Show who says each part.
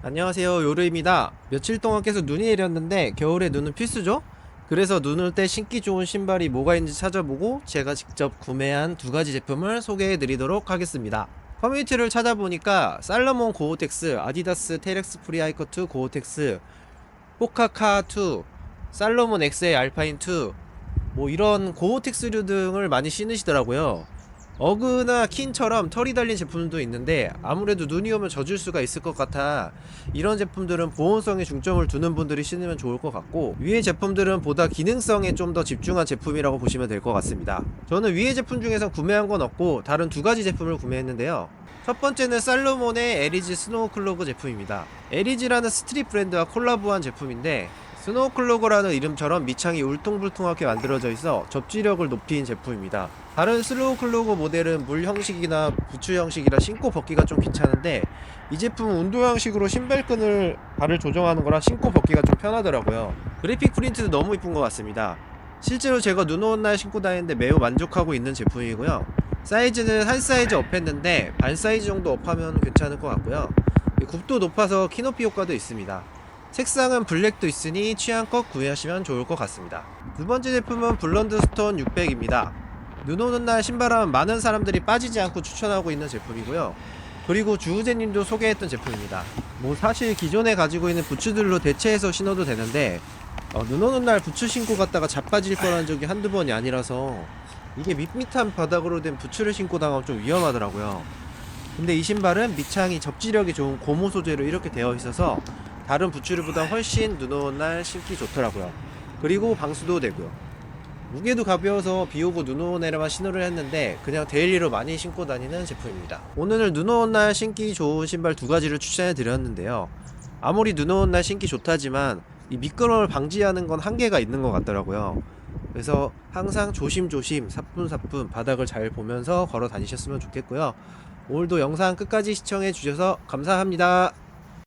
Speaker 1: 안녕하세요 요르입니다. 며칠 동안 계속 눈이 내렸는데 겨울에 눈은 필수죠? 그래서 눈 올 때 신기 좋은 신발이 뭐가 있는지 찾아보고 제가 직접 구매한 두 가지 제품을 소개해 드리도록 하겠습니다. 커뮤니티를 찾아보니까 살러몬 고어텍스, 아디다스 테렉스 프리하이커2 고어텍스, 포카카2, 살로몬 엑스의 알파인2 뭐 이런 고어텍스류 등을 많이 신으시더라고요 어그나 킨처럼 털이 달린 제품도 있는데 아무래도 눈이 오면 젖을 수가 있을 것 같아. 이런 제품들은 보온성에 중점을 두는 분들이 신으면 좋을 것 같고 위의 제품들은 보다 기능성에 좀 더 집중한 제품이라고 보시면 될 것 같습니다. 저는 위의 제품 중에서 구매한 건 없고 다른 두 가지 제품을 구매했는데요. 첫 번째는 살로몬의 에리지 스노우 클로그 제품입니다. 에리지라는 스트릿 브랜드와 콜라보한 제품인데 스노우 클로그라는 이름처럼 밑창이 울퉁불퉁하게 만들어져 있어 접지력을 높인 제품입니다. 다른 슬로우 클로그 모델은 물 형식이나 부츠 형식이라 신고 벗기가 좀 귀찮은데 이 제품은 운동 형식으로 신발끈을 발을 조정하는 거라 신고 벗기가 좀 편하더라고요. 그래픽 프린트도 너무 이쁜 것 같습니다. 실제로 제가 눈 오는 날 신고 다니는데 매우 만족하고 있는 제품이고요. 사이즈는 한 사이즈 업했는데 반 사이즈 정도 업하면 괜찮을 것 같고요. 굽도 높아서 키높이 효과도 있습니다. 색상은 블랙도 있으니 취향껏 구매하시면 좋을 것 같습니다. 두 번째 제품은 블런드 스톤 600입니다. 눈 오는 날 신발하면 많은 사람들이 빠지지 않고 추천하고 있는 제품이고요. 그리고 주우재님도 소개했던 제품입니다. 뭐 사실 기존에 가지고 있는 부츠들로 대체해서 신어도 되는데 어, 눈 오는 날 부츠 신고 갔다가 자빠질 뻔한 적이 한두 번이 아니라서 이게 밋밋한 바닥으로 된 부츠를 신고 다가면 좀 위험하더라고요. 근데 이 신발은 밑창이 접지력이 좋은 고무 소재로 이렇게 되어 있어서 다른 부츠류보다 훨씬 눈 오는 날 신기 좋더라고요. 그리고 방수도 되고요. 무게도 가벼워서 비 오고 눈 오는 날에만 신호를 했는데 그냥 데일리로 많이 신고 다니는 제품입니다. 오늘 눈 오는 날 신기 좋은 신발 두 가지를 추천해 드렸는데요. 아무리 눈 오는 날 신기 좋다지만 이 미끄럼을 방지하는 건 한계가 있는 것 같더라고요. 그래서 항상 조심조심 사뿐사뿐 바닥을 잘 보면서 걸어 다니셨으면 좋겠고요. 오늘도 영상 끝까지 시청해 주셔서 감사합니다.